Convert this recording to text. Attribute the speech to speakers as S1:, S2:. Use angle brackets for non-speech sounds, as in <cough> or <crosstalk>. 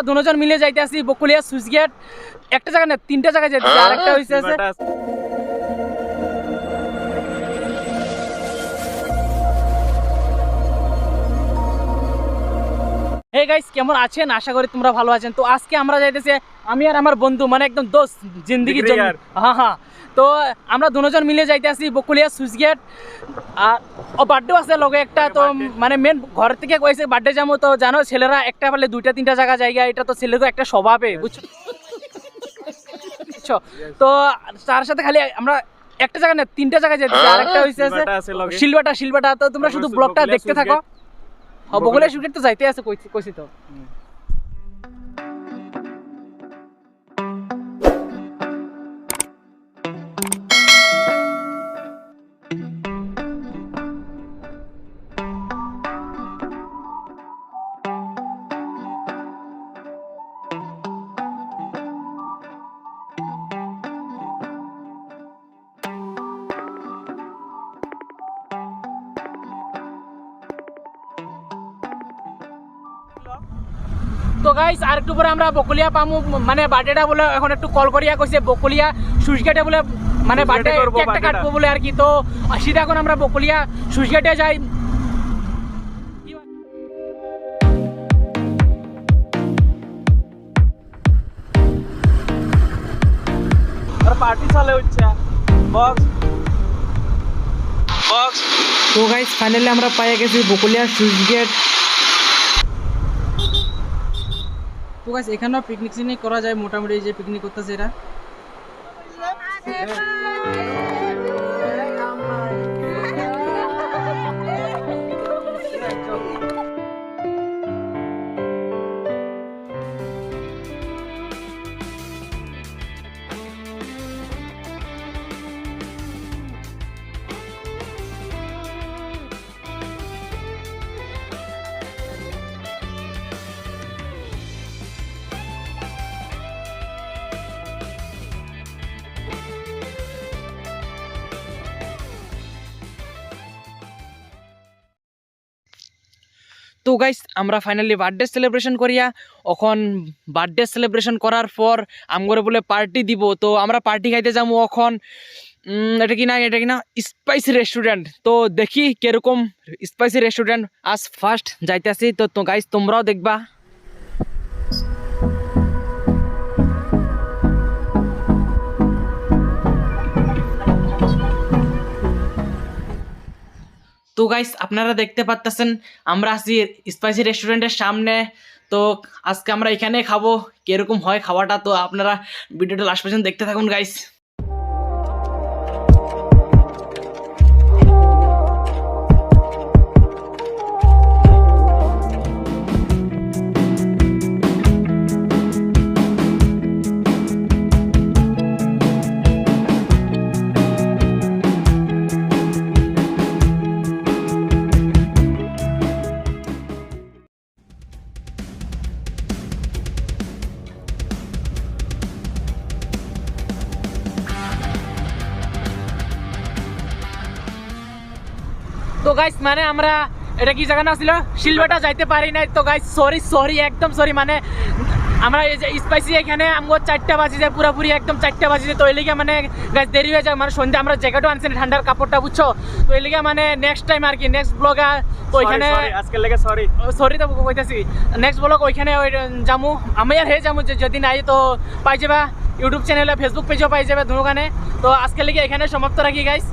S1: আমরা দুজন মিলে যাইতে আসি বকুলিয়া সুইচ গেট। একটা জায়গা না তিনটা জায়গায় যাইতেছি আরেকটা হইছে আছে। হে গাইস কেমন আছেন? আশা করি তোমরা ভালো আছেন। তো আজকে আমরা যাইতেছি আমি আর আমার বন্ধু মানে একদম দোস্ত জিন্দিগির জন্য হ্যাঁ হ্যাঁ। তো আমরা দুজন মিলে যাইতে আসি বকুলিয়া সুইচ গেট। আর ও বার্থডে আছে লগে একটা তো মানে মেন ঘর থেকে কইছে বার্থডে যাব তো জানো ছেলেরা একটা পারলে দুইটা তিনটা জায়গা জায়গা এটা তো ছেলেদের একটা স্বভাবে বুঝছ? বুঝছ? তো তার সাথে খালি আমরা একটা জায়গা না তিনটা জায়গায় যেতে আরেকটা <laughs> হইছে আছে
S2: শিলবাটা
S1: শিলবাটা তো তোমরা শুধু ব্লগটা
S2: বকুলিয়া
S1: দেখতে থাকো।
S2: গেট।
S1: হ্যাঁ বগুলা সুইচ তো যাইতে আছে কইছি তো। তো গাইস আর একটু পরে আমরা বকুলিয়া পামু। মানে বার্থডেটা বলে এখন একটু কল করিয়া কইছে বকুলিয়া সুইচগেটে বলে মানে বার্থডে কেকটা কাটবো বলে আর কি। তো সিধা এখন আমরা বকুলিয়া সুইচগেটে যাই।
S2: আর পার্টি চলে হচ্ছে। বক্স বক্স
S1: তো গাইস ফাইনালি আমরা পাইয়ে গেছি বকুলিয়া সুইচ গেট গাইস এখানেও পিকনিক সিকনিক করা যায় মোটামুটি যে পিকনিক করতেছে এরা। তো গাইস আমরা ফাইনালি বার্থডে সেলিব্রেশন করিয়া, এখন বার্থডে সেলিব্রেশন করার পর আমগরে বলে পার্টি দিব, তো আমরা পার্টি খাইতে যাব এখন। এটা কি না, এটা কি না? স্পাইসি রেস্টুরেন্ট তো দেখি কীরকম স্পাইসি রেস্টুরেন্ট আজ ফার্স্ট যাইতেছি। তো তো গাইস তোমরাও দেখবা। তো গাইস আপনারা দেখতে পাচ্ছেন আমরা আছি স্পাইসি রেস্টুরেন্টের সামনে। তো আজকে আমরা এখানে খাব, কীরকম হয় খাওয়াটা, তো আপনারা ভিডিওটা লাস্ট পর্যন্ত দেখতে থাকুন গাইস তো গাইস মানে আমরা এটা কি জায়গা না ছিল? শিলবাটা যাইতে পারি নাই। তো গাইস সরি সরি একদম সরি মানে আমরা এই যে স্পাইসি এখানে আমগো চারটা বাজি যায় পুরোপুরি একদম চারটা বাজি যায়। তো এই লিগে মানে গাইস দেরি হয়ে যায় মানে সন্ধ্যা আমরা জ্যাকেটও আনছি না, ঠান্ডার কাপড়টা বুঝছ? তো এই লিগে মানে নেক্সট টাইম আর কি নেক্সট ব্লগে তো ওইখানে
S2: আজকে লেগে সরি
S1: সরি তো কইতাছি। নেক্সট ব্লগ ওইখানে ওই যামু। আমি আর হে যামু যে যদি নাই তো পাই যাবা। ইউটিউব চ্যানেলে ফেসবুক পেজও পাই যাবে দুখানে তো আজকে লিগে এখানে সমাপ্ত রাখি গাইস